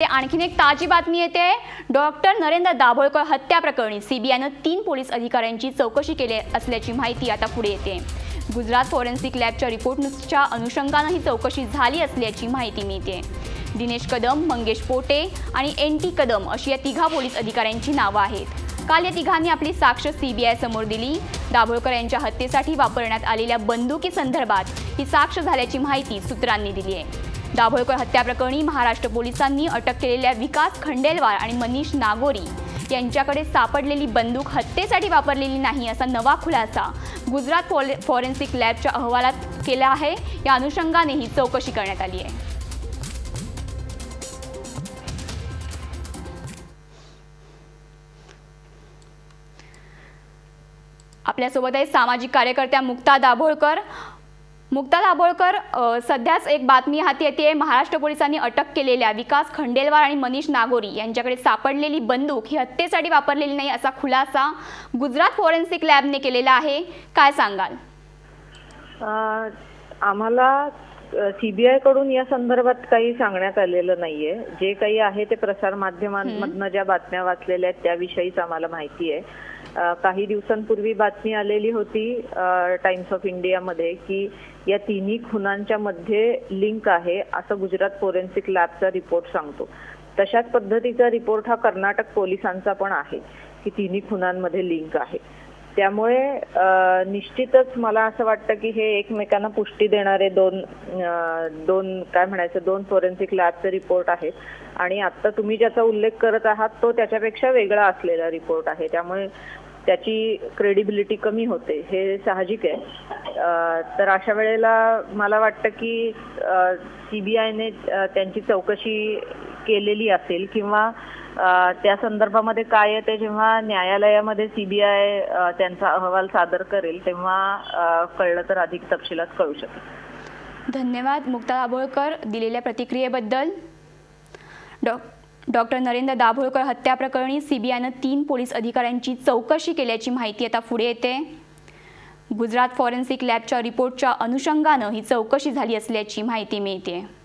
ते आणखीन एक ताजी बातमी येते. डॉक्टर नरेंद्र दाभोळकर हत्या प्रकरणी सीबीआयनं तीन पोलीस अधिकाऱ्यांची चौकशी केली असल्याची माहिती आता पुढे येते. गुजरात फॉरेन्सिक लॅबच्या रिपोर्टच्या अनुषंगानं ही चौकशी झाली असल्याची माहिती मिळते. दिनेश कदम मंगेश पोटे आणि एन टी कदम अशी या तिघा पोलीस अधिकाऱ्यांची नावं आहेत. काल या तिघांनी आपली साक्ष सीबीआय समोर दिली. दाभोळकर यांच्या हत्येसाठी वापरण्यात आलेल्या बंदुकीसंदर्भात ही साक्ष झाल्याची माहिती सूत्रांनी दिली आहे. दाभोळकर हत्या प्रकरणी महाराष्ट्र पोलिसांनी अटक केलेल्या विकास खंडेलवार आणि मनीष नागोरी यांच्याकडे सापडलेली बंदूक हत्येसाठी वापरलेली नाही असा नवा खुलासा गुजरात फॉले फॉरेन्सिक लॅबच्या अहवालात केला आहे. या अनुषंगाने ही चौकशी करण्यात आली आहे. आपल्यासोबत आहे सामाजिक कार्यकर्त्या मुक्ता दाभोळकर. मुक्ता दाभोळकर सध्याच एक बातमी हाती येते महाराष्ट्र पोलिसांनी अटक केलेल्या विकास खंडेलवाल आणि मनीष नागोरी यांच्याकडे सापडलेली बंदूक ही हत्येसाठी वापरलेली नाही असा खुलासा गुजरात फॉरेन्सिक लॅबने केलेला आहे. काय सांगाल? आम्हाला सीबीआयकडून या संदर्भात काही सांगण्यात आलेलं नाहीये. जे काही आहे ते प्रसार माध्यमांमधनं ज्या बातम्या वाचलेल्या आहेत त्याविषयीच आम्हाला माहिती आहे. काही दिवसांपूर्वी बातमी आलेली होती टाइम्स ऑफ इंडियामध्ये की या तिन्ही खुनांच्या मध्ये लिंक आहे असं गुजरात फोरेन्सिक लॅबचा रिपोर्ट सांगतो. तशाच पद्धतीचा रिपोर्ट हा कर्नाटक पोलिसांचा पण आहे की तिन्ही खुनांमध्ये लिंक आहे. त्यामुळे निश्चितच मला असं वाटतं की हे एकमेकांना पुष्टी देणारे दोन दोन काय म्हणायचं दोन फोरेन्सिक लॅबचे रिपोर्ट आहेत. आणि आता तुम्ही ज्याचा उल्लेख करत आहात तो त्याच्यापेक्षा वेगळा असलेला रिपोर्ट आहे. त्यामुळे त्याची क्रेडिबिलिटी कमी होते हे साहजिक आहे. तर अशा वेळेला मला वाटतं की सीबीआयने त्यांची चौकशी केलेली असेल किंवा त्या संदर्भामध्ये काय आहे ते जेव्हा न्यायालयामध्ये सीबीआय त्यांचा अहवाल सादर करेल तेव्हा कळलं तर अधिक तपशिलात कळू शकेल. धन्यवाद. मुक्ता दाभोळकर दिलेल्या प्रतिक्रियेबद्दल. डॉ डॉक्टर नरेंद्र दाभोळकर हत्या प्रकरणी सीबीआयनं तीन पोलीस अधिकाऱ्यांची चौकशी केल्याची माहिती आता पुढे येते. गुजरात फॉरेन्सिक लॅबच्या रिपोर्टच्या अनुषंगानं ही चौकशी झाली असल्याची माहिती मिळते.